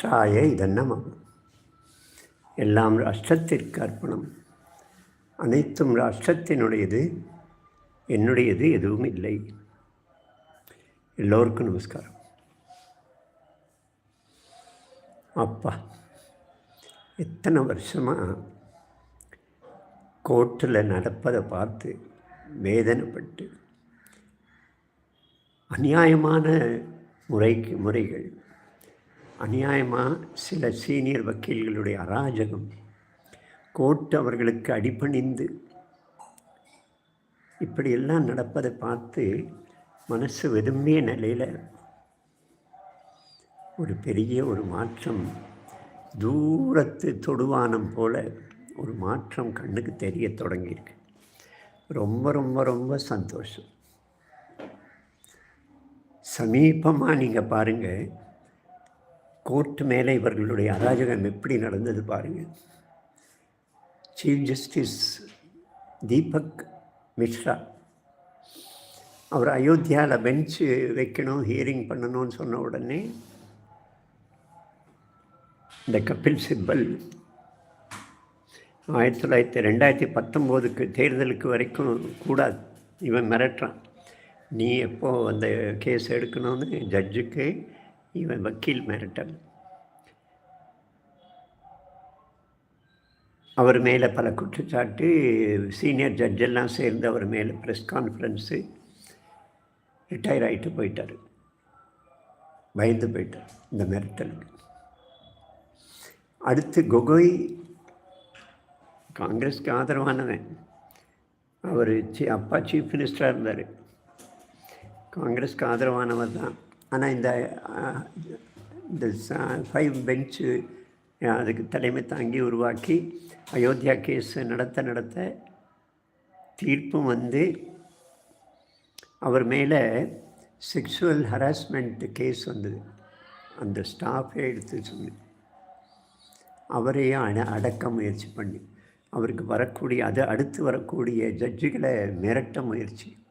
ராஷ்டிராய இதன்னமம் எல்லாம் அஷ்டத்திற்கு அர்ப்பணம். அனைத்தும் அஷ்டத்தினுடையது என்னுடையது எதுவும் இல்லை. எல்லோருக்கும் நமஸ்காரம். அப்பா எத்தனை வருஷமாக கோர்ட்டில் நடப்பதை பார்த்து வேதனைப்பட்டு அநியாயமான முறைக்கு முறைகள் அநியாயமாக சில சீனியர் வக்கீல்களுடைய அராஜகம் கோர்ட் அவர்களுக்கு அடிபணிந்து இப்படியெல்லாம் நடப்பதை பார்த்து மனசு விரும்பிய நிலையில் ஒரு பெரிய ஒரு மாற்றம் தூரத்து தொடுவானம் போல் ஒரு மாற்றம் கண்ணுக்கு தெரிய தொடங்கியிருக்கு. ரொம்ப ரொம்ப ரொம்ப சந்தோஷம். சமீபமாக நீங்கள் பாருங்கள் கோர்ட் மேலே இவர்களுடைய அராஜகம் எப்படி நடந்தது பாருங்கள் சீஃப் ஜஸ்டிஸ் தீபக் மிஸ்ரா அவர் அயோத்தியாவில் பெஞ்சு வைக்கணும் ஹியரிங் பண்ணணும்னு சொன்ன உடனே இந்த கபில் சிப்பல் ஆயிரத்தி தொள்ளாயிரத்தி ரெண்டாயிரத்தி பத்தொம்போதுக்கு தேர்தலுக்கு வரைக்கும் கூடாது. இவன் மிரட்டுறான். நீ எப்போ அந்த கேஸ் எடுக்கணும்னு ஜட்ஜுக்கு இவன் வக்கீல் மிரட்டல். அவர் மேலே பல குற்றச்சாட்டு சீனியர் ஜட்ஜெல்லாம் சேர்ந்து அவர் மேலே ப்ரெஸ் கான்ஃபரன்ஸு ரிட்டையர் ஆகிட்டு போயிட்டார். பயந்து போயிட்டார் இந்த மிரட்டலுக்கு. அடுத்து கொகோய் காங்கிரஸ்க்கு ஆதரவானவன். அவர் சி அப்பா சீஃப் மினிஸ்டராக இருந்தார். காங்கிரஸ்க்கு ஆதரவானவர் தான். ஆனால் இந்த இந்த ஃபைவ் பெஞ்சு அதுக்கு தலைமை தாங்கி உருவாக்கி அயோத்தியா கேஸ் நடத்த நடத்த தீர்ப்பும் வந்து அவர் மேலே செக்ஷுவல் ஹராஸ்மெண்ட் கேஸ் வந்தது. அந்த ஸ்டாஃபே எடுத்து சொல்லி அவரையும் அட அடக்க முயற்சி பண்ணி அவருக்கு வரக்கூடிய அது அடுத்து வரக்கூடிய ஜட்ஜுகளை மிரட்ட முயற்சி.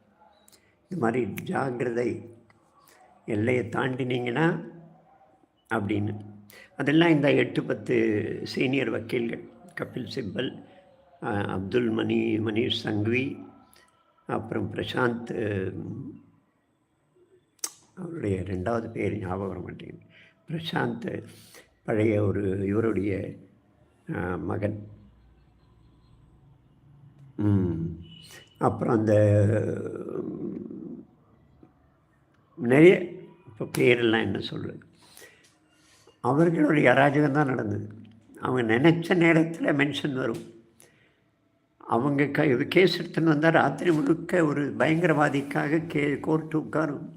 இந்த மாதிரி ஜாகிரதை எல்லையை தாண்டினீங்கன்னா அப்படின்னு. அதெல்லாம் இந்த எட்டு பத்து சீனியர் வக்கீல்கள். கபில் சிப்பல் அப்துல் மணி மணீஷ் சங்வி அப்புறம் பிரசாந்த் அவருடைய ரெண்டாவது பேர் ஞாபகம் வர மாட்டேங்குது. பிரசாந்த் பழைய ஒரு இவருடைய மகன். அப்புறம் அந்த நிறைய இப்போ பேரெல்லாம் என்ன சொல்கிறது அவர்களுடைய அராஜகம் தான் நடந்தது. அவங்க நினச்ச நேரத்தில் மென்ஷன் வரும். அவங்க க கேஸ் எடுத்துன்னு வந்தால் ராத்திரி முழுக்க ஒரு பயங்கரவாதிக்காக கே கோர்ட்டு உட்காரும்.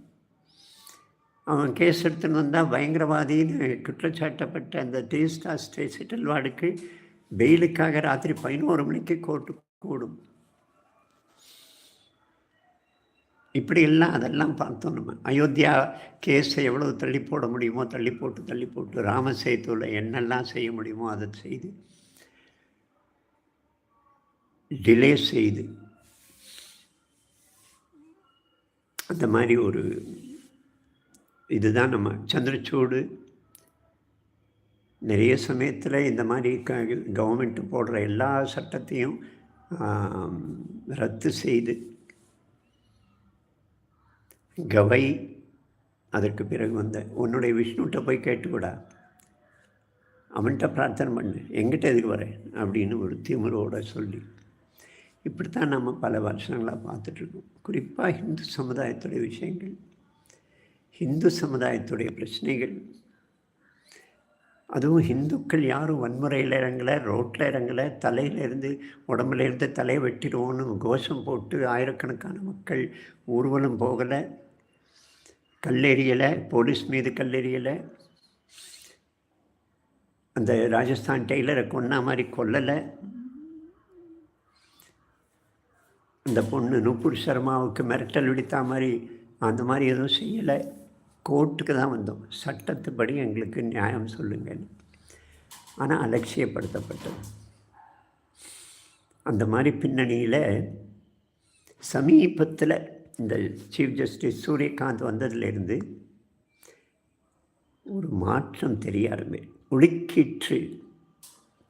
அவன் கேஸ் எடுத்துன்னு வந்தால் பயங்கரவாதின்னு குற்றச்சாட்டப்பட்ட அந்த டேஸ்டா ஸ்டே செட்டில்வாடுக்கு பெயிலுக்காக ராத்திரி பதினோரு மணிக்கு கோர்ட்டு கூடும். இப்படியெல்லாம் அதெல்லாம் பார்த்தோம் நம்ம. அயோத்தியா கேஸை எவ்வளோ தள்ளி போட முடியுமோ தள்ளி போட்டு தள்ளி போட்டு ராமசேத்துல என்னெல்லாம் செய்ய முடியுமோ அதை செய்து டிலே செய்து அந்த மாதிரி ஒரு இதுதான் நம்ம. சந்திரச்சூடு நிறைய சமயத்தில் இந்த மாதிரி க கவர்மெண்ட்டு போடுற எல்லா சட்டத்தையும் ரத்து செய்து கவை அதற்கு பிறகு வந்த உன்னுடைய விஷ்ணுகிட்ட போய் கேட்டுக்கூடா. அவன்கிட்ட பிரார்த்தனை பண்ணு எங்கிட்ட எதுக்கு வரேன் அப்படின்னு ஒரு திமுறோட சொல்லி. இப்படித்தான் நம்ம பல வருஷங்களாக பார்த்துட்ருக்கோம். குறிப்பாக ஹிந்து சமுதாயத்துடைய விஷயங்கள் ஹிந்து சமுதாயத்துடைய பிரச்சனைகள். அதுவும் ஹிந்துக்கள் யாரும் வன்முறையில் இறங்கலை ரோட்டில் இறங்கலை தலையிலேருந்து உடம்புலேருந்து தலையை வெட்டிடுவோன்னு கோஷம் போட்டு ஆயிரக்கணக்கான மக்கள் ஊர்வலம் போகலை. கல்லெறியலை போலீஸ் மீது கல்லெறியலை. அந்த ராஜஸ்தான் டெய்லரை கொன்ன மாதிரி கொல்லலை. அந்த பொண்ணு நுப்புர் சர்மாவுக்கு மிரட்டல் விடுத்தா மாதிரி அந்த மாதிரி எதுவும் செய்யலை. கோர்ட்டுக்கு தான் வந்தோம். சட்டத்துப்படி எங்களுக்கு நியாயம் சொல்லுங்கன்னு ஆனால் அலட்சியப்படுத்தப்பட்டது. அந்த மாதிரி பின்னணியில் சமீபத்தில் இந்த சீஃப் ஜஸ்டிஸ் சூரியகாந்த் வந்ததுலேருந்து ஒரு மாற்றம் தெரிய ஆரம்பி ஒழுக்கிற்று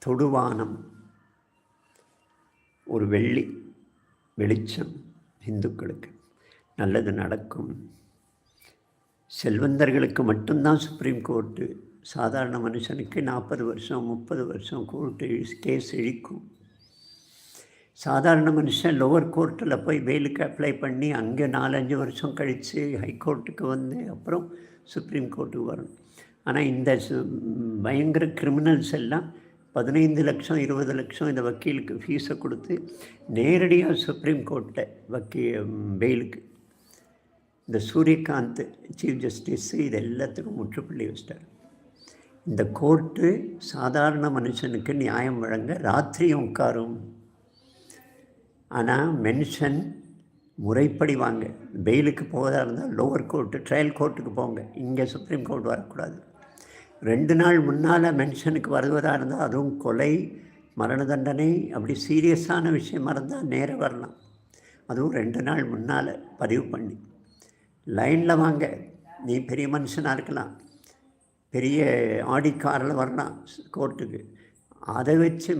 தொடுவானம். ஒரு வெள்ளி வெளிச்சம் இந்துக்களுக்கு. நல்லது நடக்கும். செல்வந்தர்களுக்கு மட்டும்தான் சுப்ரீம் கோர்ட்டு சாதாரண மனுஷனுக்கு நாற்பது வருஷம் முப்பது வருஷம் கோர்ட்டு கேஸ் இழிக்கும். சாதாரண மனுஷன் லோவர் கோர்ட்டில் போய் வெயிலுக்கு அப்ளை பண்ணி அங்கே நாலஞ்சு வருஷம் கழித்து ஹைகோர்ட்டுக்கு வந்து அப்புறம் சுப்ரீம் கோர்ட்டுக்கு வரணும். ஆனால் இந்த பயங்கர கிரிமினல்ஸ் எல்லாம் பதினைந்து லட்சம் இருபது லட்சம் இந்த வக்கீலுக்கு ஃபீஸை கொடுத்து நேரடியாக சுப்ரீம் கோர்ட்டில் வக்கீ பெயிலுக்கு இந்த சூரியகாந்த் சீஃப் ஜஸ்டிஸு இது எல்லாத்துக்கும் முற்றுப்புள்ளி வச்சிட்டார். இந்த கோர்ட்டு சாதாரண மனுஷனுக்கு நியாயம் வழங்க ராத்திரியும் உட்காரும். ஆனால் மென்ஷன் முறைப்படி வாங்க. பெயிலுக்கு போவதாக இருந்தால் லோவர் கோர்ட்டு ட்ரையல் கோர்ட்டுக்கு போங்க. இங்கே சுப்ரீம் கோர்ட் வரக்கூடாது. ரெண்டு நாள் முன்னால் மென்ஷனுக்கு வருவதாக இருந்தால் அதுவும் கொலை மரண தண்டனை அப்படி சீரியஸான விஷயமா இருந்தால் நேராக வரலாம். அதுவும் ரெண்டு நாள் முன்னால் பதிவு பண்ணி. லைனில் வாங்க. நீ பெரிய மனுஷனாக இருக்கலாம். பெரிய ஆடி காரில் வரலாம் கோர்ட்டுக்கு அதை வச்சு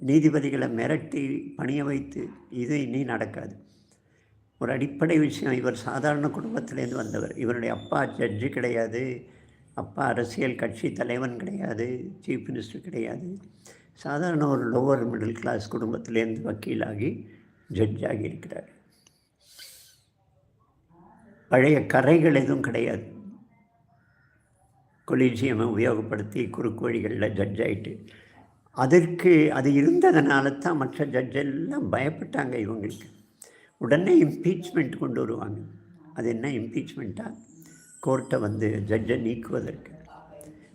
நீதிபதிகளை மிரட்டி பணிய வைத்து இது இனி நடக்காது. ஒரு அடிப்படை விஷயம் இவர் சாதாரண குடும்பத்திலேருந்து வந்தவர். இவருடைய அப்பா ஜட்ஜு கிடையாது. அப்பா அரசியல் கட்சி தலைவன் கிடையாது. சீஃப் மினிஸ்டர் கிடையாது. சாதாரண ஒரு லோவர் மிடில் கிளாஸ் குடும்பத்திலேருந்து வக்கீலாகி ஜட்ஜாகி இருக்கிறார். பழைய கரைகள் எதுவும் கிடையாது. கொலீஜியமை உபயோகப்படுத்தி குறுக்கு வழிகளில் ஜட்ஜ் ஆகிட்டு அதற்கு அது இருந்ததுனால தான் மற்ற ஜட்ஜெல்லாம் பயப்பட்டாங்க இவங்களுக்கு. உடனே இம்பீச்மெண்ட் கொண்டு வருவாங்க. அது என்ன இம்பீச்மெண்ட்டாக கோர்ட்டை வந்து ஜட்ஜை நீக்குவதற்கு.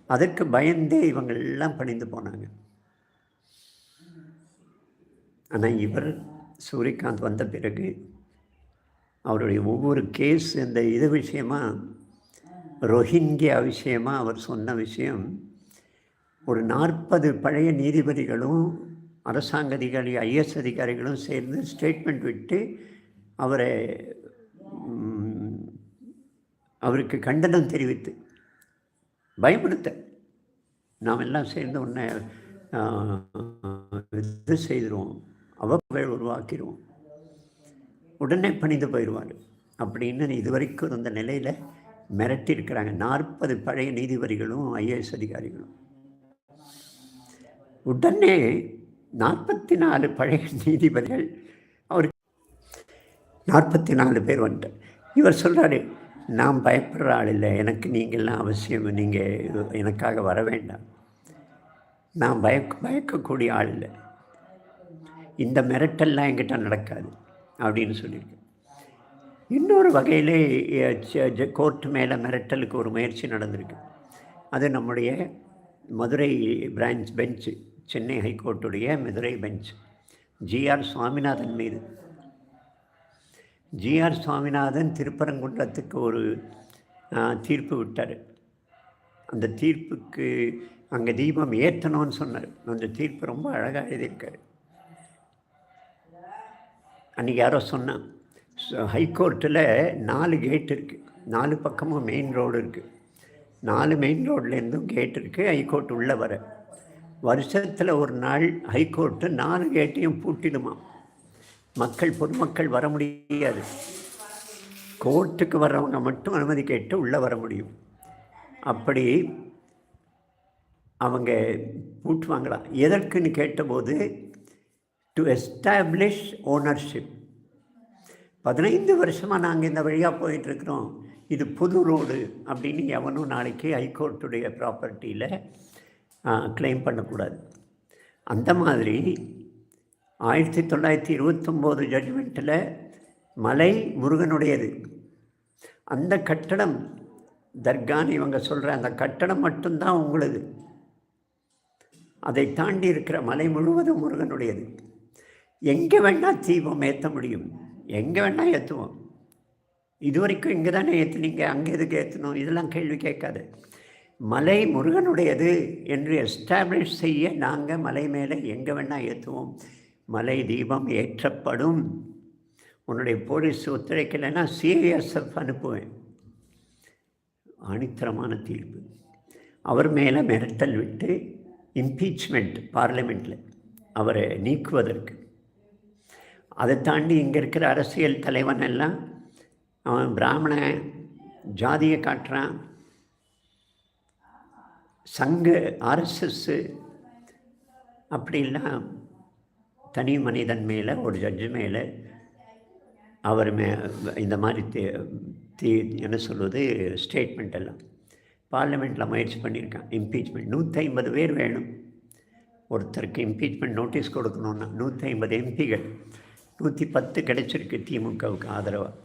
அதற்கு பயந்தே இவங்கள்லாம் பணிந்து போனாங்க. ஆனால் இவர் சூரியகாந்த் வந்த பிறகு அவருடைய ஒவ்வொரு கேஸ் இந்த இது விஷயமாக ரோஹிங்கியா விஷயமாக அவர் சொன்ன விஷயம் ஒரு நாற்பது பழைய நீதிபதிகளும் அரசாங்க அதிகாரி ஐஎஸ் அதிகாரிகளும் சேர்ந்து ஸ்டேட்மெண்ட் விட்டு அவரை அவருக்கு கண்டனம் தெரிவித்து பயப்படுத்த நாம் எல்லாம் சேர்ந்து உன்னை இது செய்திருவோம் அவப்புகள் உருவாக்கிடுவோம் உடனே பணிந்து போயிடுவார். அப்படின்னு இதுவரைக்கும் இருந்த அந்த நிலையில் மிரட்டியிருக்கிறாங்க. நாற்பது பழைய நீதிபதிகளும் ஐஏஎஸ் அதிகாரிகளும். உடனே நாற்பத்தி நாலு பழைய நீதிபதிகள் அவர் நாற்பத்தி நாலு பேர் வந்துட்டார். இவர் சொல்கிறாரு நான் பயப்படுற ஆள் இல்லை. எனக்கு நீங்கள்லாம் அவசியம். நீங்கள் எனக்காக வர வேண்டாம். நான் பயக்க பயக்கக்கூடிய ஆள் இல்லை. இந்த மிரட்டல்லாம் என்கிட்ட நடக்காது. அப்படின்னு சொல்லியிருக்கேன் இன்னொரு வகையிலே கோர்ட்டு மேலே மிரட்டலுக்கு ஒரு முயற்சி நடந்திருக்கு. அது நம்முடைய மதுரை பிரான்ச் பெஞ்சு. சென்னை ஹைகோர்ட்டுடைய மதுரை பெஞ்ச். ஜிஆர் சுவாமிநாதன் மீது. ஜிஆர் சுவாமிநாதன் திருப்பரங்குன்றத்துக்கு ஒரு தீர்ப்பு விட்டார். அந்த தீர்ப்புக்கு அங்கே தீபம் ஏற்றணும்னு சொன்னார். அந்த தீர்ப்பு ரொம்ப அழகாக எழுதியிருக்காரு. அன்றைக்கி யாரோ சொன்னான் ஹைகோர்ட்டில் நாலு கேட் இருக்குது நாலு பக்கமும் மெயின் ரோடு இருக்குது நாலு மெயின் ரோட்லேருந்தும் கேட் இருக்குது ஹைகோர்ட் உள்ளே வர. வருஷத்தில் ஒரு நாள் ஹைகோர்ட்டு நாலு கேட்டையும் பூட்டிடுமா மக்கள் பொதுமக்கள் வர முடியாது. கோர்ட்டுக்கு வர்றவங்க மட்டும் அனுமதி கேட்டு உள்ளே வர முடியும். அப்படி அவங்க பூட்டுவாங்களாம் எதற்குன்னு கேட்டபோது டு எஸ்டாப்ளிஷ் ஓனர்ஷிப் பதினைந்து வருஷமாக நாங்கள் இந்த வழியாக போயிட்டுருக்குறோம். இது புது ரோடு அப்படின்னு எவனும் நாளைக்கு ஹைகோர்ட்டுடைய ப்ராப்பர்ட்டியில் கிளைம் பண்ணக்கூடாது. அந்த மாதிரி ஆயிரத்தி தொள்ளாயிரத்தி இருபத்தொம்போது ஜட்ஜ்மெண்ட்டில் மலை முருகனுடையது. அந்த கட்டடம் தர்கான்னு இவங்க சொல்கிற அந்த கட்டடம் மட்டும்தான் உங்களது. அதை தாண்டி இருக்கிற மலை முழுவதும் முருகனுடையது. எங்கே வேணால் தீபம் ஏற்ற முடியும். எங்கே வேணால் ஏற்றுவோம் இது வரைக்கும் இங்கே தானே ஏற்றுனீங்க அங்கே எதுக்கு ஏற்றணும் இதெல்லாம் கேள்வி கேட்காது. மலை முருகனுடையது என்று எஸ்டாப்ளிஷ் செய்ய நாங்கள் மலை மேலே எங்கே வேணால் ஏற்றுவோம் மலை தீபம் ஏற்றப்படும். உன்னுடைய போலீஸ் ஒத்துழைக்கலைன்னா சிஐஎஸ்எஃப் அனுப்புவேன். ஆணித்தரமான தீர்ப்பு. அவர் மேலே மிரட்டல் விட்டு இம்பீச்மெண்ட் பார்லிமெண்ட்டில் அவரை நீக்குவதற்கு. அதை தாண்டி இங்கே இருக்கிற அரசியல் தலைவன் எல்லாம் அவன் பிராமண ஜாதியை காட்டுறான் சங்க ஆர்எஸ்எஸ்ஸு அப்படின்னா தனி மனிதன் மேலே ஒரு ஜட்ஜு மேலே அவர் மே இந்த மாதிரி தீ தீ என்ன சொல்வது ஸ்டேட்மெண்ட் எல்லாம். பார்லிமெண்ட்டில் முயற்சி பண்ணியிருக்கான். இம்பீச்மெண்ட் நூற்றி ஐம்பது பேர் வேணும். ஒருத்தருக்கு இம்பீச்மெண்ட் நோட்டீஸ் கொடுக்கணுன்னா நூற்றி ஐம்பது எம்பிகள் நூற்றி பத்து கிடைச்சிருக்கு திமுகவுக்கு ஆதரவாக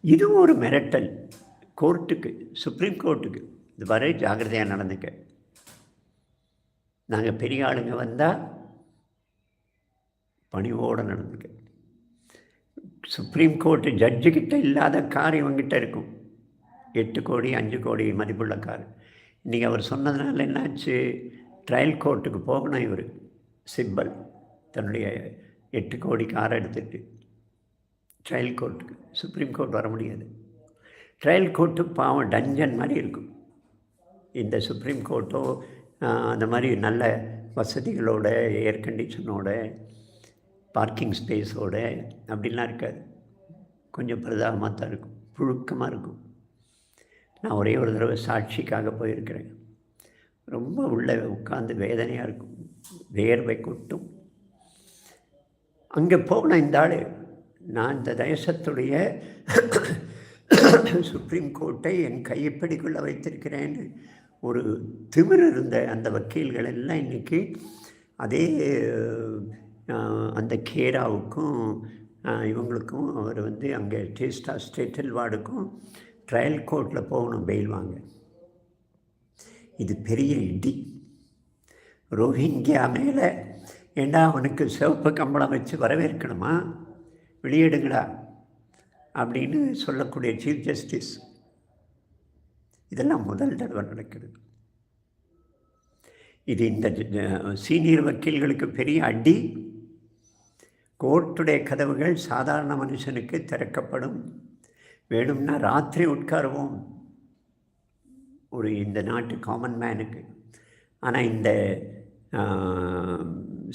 இதுவும் ஒரு மிரட்டல். கோர்ட்டுக்கு சுப்ரீம் கோர்ட்டுக்கு இது வரை ஜாகிரதையாக நடந்துக்க. நாங்கள் பெரிய ஆளுங்க வந்தால் பணிவோடு நடந்துக்க. சுப்ரீம் கோர்ட்டு ஜட்ஜுக்கிட்ட இல்லாத கார் இவங்கிட்ட இருக்கும். எட்டு கோடி அஞ்சு கோடி மதிப்புள்ள கார். இன்றைக்கி அவர் சொன்னதுனால என்னாச்சு? ட்ரையல் கோர்ட்டுக்கு போகணும் இவர். சிப்பல் தன்னுடைய எட்டு கோடி காரை எடுத்துகிட்டு ட்ரையல் கோர்ட்டுக்கு சுப்ரீம் கோர்ட் வர முடியாது. ட்ரையல் கோர்ட்டு பாவம் டஞ்சன் மாதிரி இருக்கும். இந்த சுப்ரீம் கோர்ட்டோ அந்த மாதிரி நல்ல வசதிகளோட ஏர் கண்டிஷனோட பார்க்கிங் ஸ்பேஸோட அப்படிலாம் இருக்காது. கொஞ்சம் பிரதாபமாக தான் இருக்கும். புழுக்கமாக இருக்கும். நான் ஒரே ஒரு தடவை சாட்சிக்காக போயிருக்கிறேன். ரொம்ப உள்ளே உட்காந்து வேதனையாக இருக்கும். வேர்வை கொட்டும். அங்கே போன இந்த ஆள் நான் இந்த தேசத்துடைய சுப்ரீம் கோர்ட்டை என் கையப்படிக்குள்ளே வைத்திருக்கிறேன்னு ஒரு திமிர் இருந்த அந்த வக்கீல்கள் எல்லாம் இன்றைக்கி அதே அந்த கேராவுக்கும் இவங்களுக்கும் அவர் வந்து அங்கே டேஸ்டா ஸ்டேட் வார்டுக்கும் ட்ரையல் கோர்ட்டில் போகணும் பெயில் வாங்க. இது பெரிய இடி. ரோஹிங்கியா மேலே ஏண்டா அவனுக்கு சிவப்பு கம்பளம் வச்சு வரவேற்கணுமா? வெளியிடுங்களா அப்படின்னு சொல்லக்கூடிய சீஃப் ஜஸ்டிஸ் இதெல்லாம் முதல் தடவை நடக்கிறது. இது இந்த சீனியர் வக்கீல்களுக்கு பெரிய அடி. கோர்ட்டுடைய கதவுகள் சாதாரண மனுஷனுக்கு திறக்கப்படும். வேணும்னா ராத்திரி உட்காருவோம். ஒரு இந்த நாட்டு காமன் மேனுக்கு ஆனால் இந்த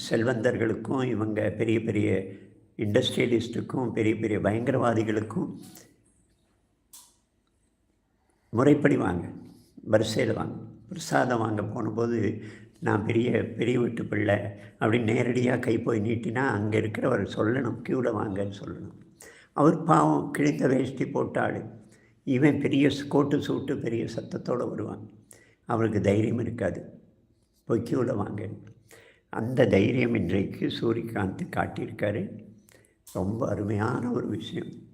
செல்வந்தர்களுக்கும் இவங்க பெரிய பெரிய இண்டஸ்ட்ரியலிஸ்ட்டுக்கும் பெரிய பெரிய பயங்கரவாதிகளுக்கும் முறைப்படி வாங்க வரிசையில் வாங்க. பிரசாதம் வாங்க போனபோது நான் பெரிய பெரிய வீட்டு பிள்ளை அப்படின்னு நேரடியாக கை போய் நீட்டினா அங்கே இருக்கிறவர் சொல்லணும் க்யூவில் வாங்கன்னு சொல்லணும். அவர் பாவம் கிழித்த வேஷ்டி போட்டாள் இவன் பெரிய கோட்டு சூட்டு பெரிய சத்தத்தோடு வருவான். அவருக்கு தைரியம் இருக்காது. போய் க்யூவில் வாங்க. அந்த தைரியம் இன்றைக்கு சூரியகாந்த் காட்டியிருக்காரு. ரொம்ப அருமையான ஒரு விஷயம்.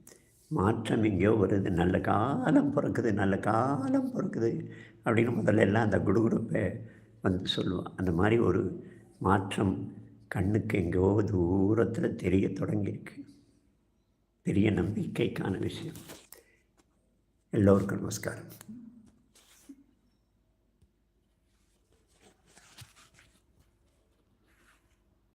மாற்றம் எங்கேயோ வருது. நல்ல காலம் பிறக்குது நல்ல காலம் பிறக்குது அப்படின்னு முதல்ல எல்லாம் அந்த குடுகுடுப்பை வந்து சொல்லுவோம் அந்த மாதிரி ஒரு மாற்றம் கண்ணுக்கு எங்கேயோ தூரத்தில் தெரிய தொடங்கியிருக்கு. பெரிய நம்பிக்கைக்கான விஷயம். எல்லோருக்கும் நமஸ்காரம்.